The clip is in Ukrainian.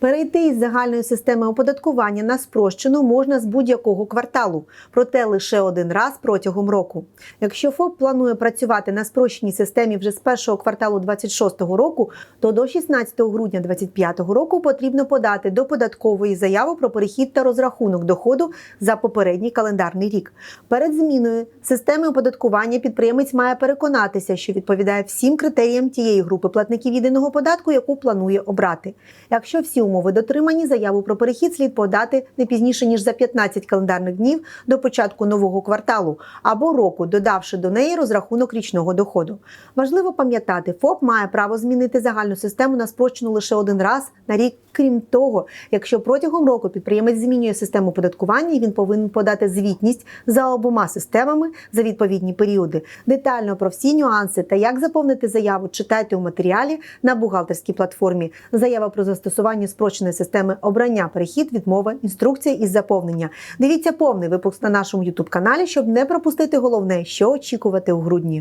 Перейти із загальної системи оподаткування на спрощену можна з будь-якого кварталу, проте лише один раз протягом року. Якщо ФОП планує працювати на спрощеній системі вже з першого кварталу 2026 року, то до 16 грудня 2025 року потрібно подати до податкової заяву про перехід та розрахунок доходу за попередній календарний рік. Перед зміною системи оподаткування підприємець має переконатися, що відповідає всім критеріям тієї групи платників єдиного податку, яку планує обрати. Якщо всі умови дотримані, заяву про перехід слід подати не пізніше ніж за 15 календарних днів до початку нового кварталу або року, додавши до неї розрахунок річного доходу. Важливо пам'ятати, ФОП має право змінити загальну систему на спрощену лише один раз на рік. Крім того, якщо протягом року підприємець змінює систему податкування, він повинен подати звітність за обома системами за відповідні періоди. Детально про всі нюанси та як заповнити заяву читайте у матеріалі на бухгалтерській платформі. Заява про застосування спрощеної системи обрання, перехід, відмова, інструкція із заповнення. Дивіться повний випуск на нашому youtube каналі, щоб не пропустити головне, що очікувати у грудні.